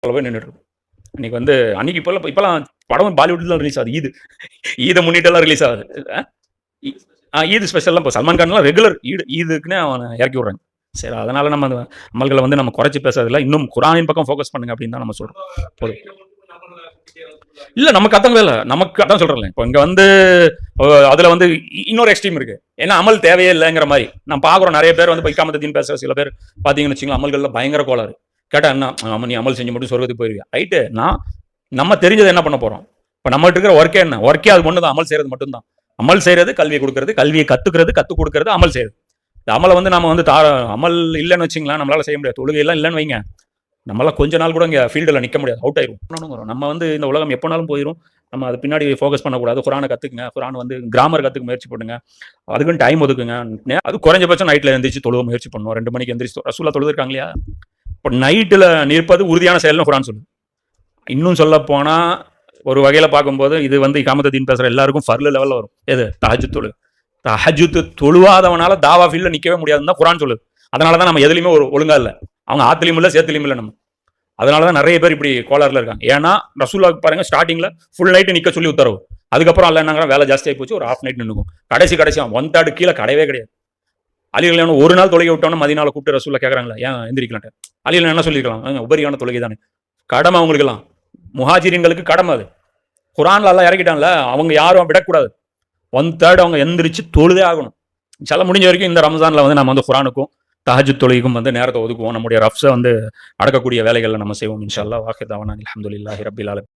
போய் நின்றுட்டு இருக்கும் இன்னைக்கு வந்து அன்னைக்கு இப்போல்லாம் இப்போலாம் படம் பாலிவுட்ல தான் ரிலீஸ் ஆகுது. ஈது ஈதை முன்னிட்டெல்லாம் ரிலீஸ் ஆகுது. ஆ? ஈ- ஆ ஈது ஸ்பெஷல்லாம் இப்போ சல்மான் கான்லாம் ரெகுலர் ஈடு ஈதுக்குன்னு அவனை இறக்கி விட்றாங்க. சரி அதனால நம்ம அந்த அமல்களை வந்து நம்ம குறைச்சி பேசுறதில்ல இன்னும் குரானின் பக்கம் ஃபோக்கஸ் பண்ணுங்க அப்படின்னு தான் நம்ம சொல்றோம். போதும். இல்ல நமக்கு அதான் இல்லை நமக்கு அதான் சொல்றேன் இப்போ இங்க வந்து அதில் அதுல வந்து இன்னொரு எக்ஸ்ட்ரீம் இருக்கு. ஏன்னா அமல் தேவையே இல்லைங்கிற மாதிரி. நான் பாக்குறோம் நிறைய பேர் வந்து பைக்காமத்தின் பேசுற சில பேர். பாத்தீங்கன்னு வச்சுங்களா அமல்கள்ல பயங்கர கோளாறு. கேட்டா என்ன நீ அமல் செஞ்சு மட்டும் சொர்க்கத்துக்கு போயிருவியா? ரைட்டு நான் நம்ம தெரிஞ்சதை என்ன பண்ண போறோம்? இப்போ நம்மகிட்ட இருக்கிற ஒர்க்கே என்ன? ஒர்க்கே அது ஒன்று தான் அமல் செய்யறது மட்டும்தான். அமல் செய்யறது கல்வியை கொடுக்கறது கல்வியை கத்துக்கிறது கத்துக் கொடுக்கறது அமல் செய்யறது. இந்த அமலை வந்து நம்ம வந்து தார அமல் இல்லைன்னு வச்சுங்களேன் நம்மளால செய்ய முடியாது. தொழுகையெல்லாம் இல்லைன்னு வைங்க. நம்மளால கொஞ்ச நாள் கூட இங்கே ஃபீல்டில் நிற்க முடியாது. அவுட் ஆயிரும். நம்ம வந்து இந்த உலகம் எப்போனாலும் போயிடும் நம்ம அது பின்னாடி ஃபோக்கஸ் பண்ணக்கூடாது. குரானை கற்றுக்குங்க குரான் வந்து கிராமர் கற்றுக்க முயற்சி பண்ணுங்க. அதுக்குன்னு டைம் ஒதுக்குங்க. அது குறைஞ்சபட்சம் நைட்டில் எழுந்திரிச்சு தொழுவ முயற்சி பண்ணுவோம். ரெண்டு மணிக்கு எந்திரிச்சு ரசூலா தொழுதுருக்காங்க இல்லையா? இப்போ நைட்டில் நிற்பது உறுதியான செயல்னு குரான் சொல்லு இன்னும் சொல்ல போனால் ஒரு வகையில் பார்க்கும்போது இது வந்து இகாமத்தீன் பேசுகிற எல்லாருக்கும் ஃபர்ல லெவலில் வரும். எது? தஹஜு தொழு. தஹஜுத்து தொழுவாதவனால தாவா ஃபீல்டில் நிற்கவே முடியாதுன்னு தான் குரான் சொல்லுது. அதனால தான் நம்ம எதுலையுமே ஒரு ஒழுங்காக இல்லை. அவங்க ஆத்துலையும் இல்லை சேத்துலையும் இல்லை நம்ம. அதனால தான் நிறைய பேர் இப்படி கோளாறுல இருக்காங்க. ஏன்னா ரசூலாவுக்கு பாருங்க ஸ்டார்டிங்கில் ஃபுல் நைட்டு நிற்க சொல்லி உத்தரவு. அதுக்கப்புறம் அல்ல என்னங்கிற வேலை ஜாஸ்தியாகி போச்சு ஒரு ஹாஃப் நைட் நின்னுக்கும். கடைசி கடைசி ஒன் தேர்டு கீழே கிடையவே கிடையாது. அலிகள் ஒரு நாள் தொலைகை விட்டோம்னா மதினால கூப்பிட்டு ரசூலா கேட்குறாங்களா ஏன் எந்திரிக்கலான்ட்டு? அலிகள் என்ன சொல்லியிருக்கலாம்? உபரியான தொலைகை தானே கடமை அவங்களுக்கெல்லாம் முஹாஜிரின்களுக்கு கடமை அது. குரான்ல எல்லாம் இறக்கிட்டான்ல அவங்க யாரும் விடக்கூடாது. ஒன் தேர்ட் அவங்க எந்திரிச்சு தொழுதே ஆகணும். சில முடிஞ்ச வரைக்கும் இந்த ரம்ஜானில் வந்து நம்ம வந்து குரானுக்கும் தஹஜு தொழுகைக்கும் வந்து நேரத்தை ஒதுக்குவோம். நம்முடைய ரஃப்ஸை வந்து அடக்கக்கூடிய வேலைகளை நம்ம செய்வோம். இன்ஷா அல்லா வாஹிதாவான அலமதுல்லாஹி ரபிலாலும்